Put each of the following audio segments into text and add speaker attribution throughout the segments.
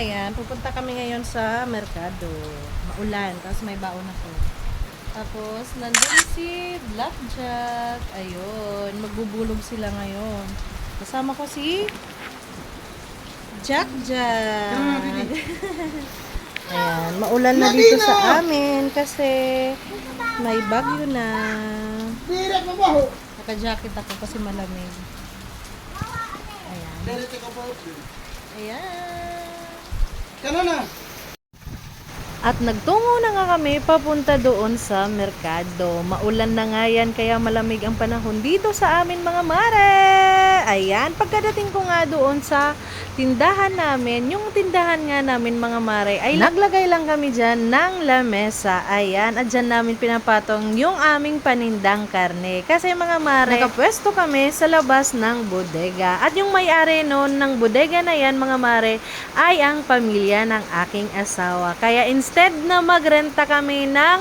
Speaker 1: ayan, pupunta kami ngayon sa merkado. Maulan, tapos may baon ako. Tapos, nandun si Blackjack. Ayun, magbubulog sila ngayon. Kasama ko si Jack Jack. Ayan, maulan na dito sa amin kasi may bagyo na. Naka-jacket ako kasi malamig. Ayan. Ayan.
Speaker 2: Kano na?
Speaker 1: At nagtungo na nga kami papunta doon sa merkado. Maulan na nga yan kaya malamig ang panahon dito sa amin mga mare. Ayan, pagkadating ko nga doon sa tindahan namin, yung tindahan nga namin mga mare, ay naglagay lang kami dyan ng lamesa. Ayan, at dyan namin pinapatong yung aming panindang karne. Kasi mga mare, nakapwesto kami sa labas ng bodega. At yung may-ari noon ng bodega na yan mga mare, ay ang pamilya ng aking asawa. Kaya instead na magrenta kami ng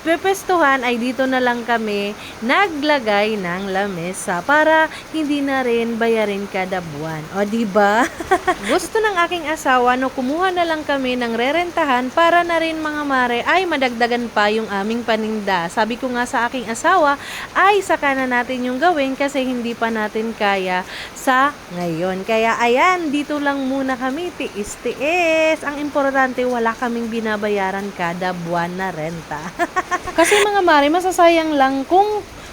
Speaker 1: pepestuhan ay dito na lang kami naglagay ng lamesa para hindi na rin bayarin kada buwan. O di ba? Gusto ng aking asawa no kumuha na lang kami ng rerentahan para na rin mga mare ay madagdagan pa yung aming paninda. Sabi ko nga sa aking asawa ay saka na natin yung gawin kasi hindi pa natin kaya sa ngayon. Kaya ayan, dito lang muna kami tiis-tiis. Ang importante wala kaming binabayaran kada buwan na renta. Kasi mga mare, masasayang lang kung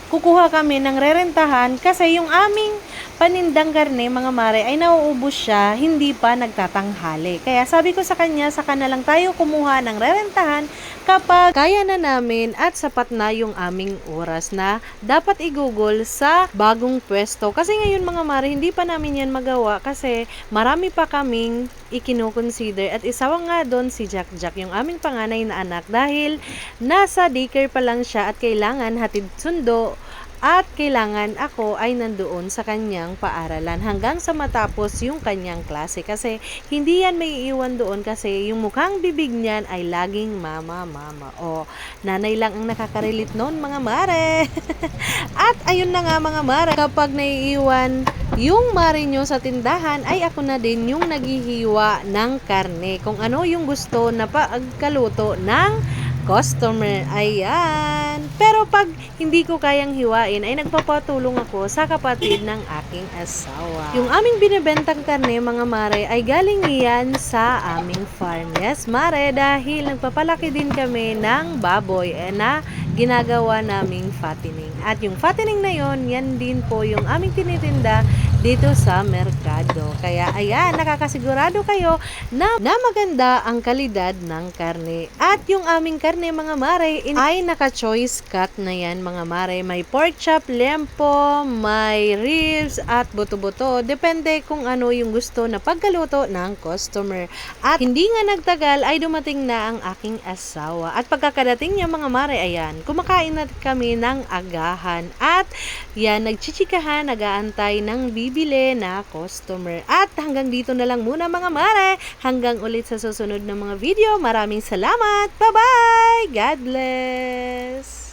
Speaker 1: kukuha kami ng rerentahan kasi yung aming panindang karne, mga mare, ay nauubos siya, hindi pa nagtatanghali. Kaya sabi ko sa kanya, saka na lang tayo kumuha ng rerentahan kapag kaya na namin at sapat na yung aming oras na dapat igugol sa bagong pwesto. Kasi ngayon mga mare, hindi pa namin yan magawa kasi marami pa kaming ikinoconsider at isawa nga doon si Jack Jack, yung aming panganay na anak dahil nasa daycare pa lang siya at kailangan hatid sundo at kailangan ako ay nandoon sa kanyang paaralan hanggang sa matapos yung kanyang klase. Kasi hindi yan may iwan doon kasi yung mukhang bibig niyan ay laging mama mama o nanay lang ang nakaka-relate noon mga mare. At ayun na nga mga mare kapag naiiwan yung mare nyo sa tindahan ay ako na din yung naghihiwa ng karne. Kung ano yung gusto na pagkaluto ng customer. Ayan. Pero pag hindi ko kayang hiwain, ay nagpapatulong ako sa kapatid ng aking asawa. Yung aming binibentang karne, mga mare, ay galing yan sa aming farm. Yes, mare, dahil nagpapalaki din kami ng baboy eh, na ginagawa naming fattening. At yung fattening na yon, yan din po yung aming tinitinda dito sa merkado. Kaya ayan, nakakasigurado kayo na, na maganda ang kalidad ng karne. At yung aming karne mga mare ay naka-choice cut na yan mga mare. May pork chop, lempo, may ribs at buto-buto. Depende kung ano yung gusto na pagkaluto ng customer. At hindi nga nagtagal ay dumating na ang aking asawa. At pagkakadating niya mga mare, ayan, kumakain na kami ng agahan. At yan, nagchichikahan, nagaantay ng bibili na customer. At hanggang dito na lang muna mga mare. Hanggang ulit sa susunod na mga video. Maraming salamat. Bye-bye! God bless!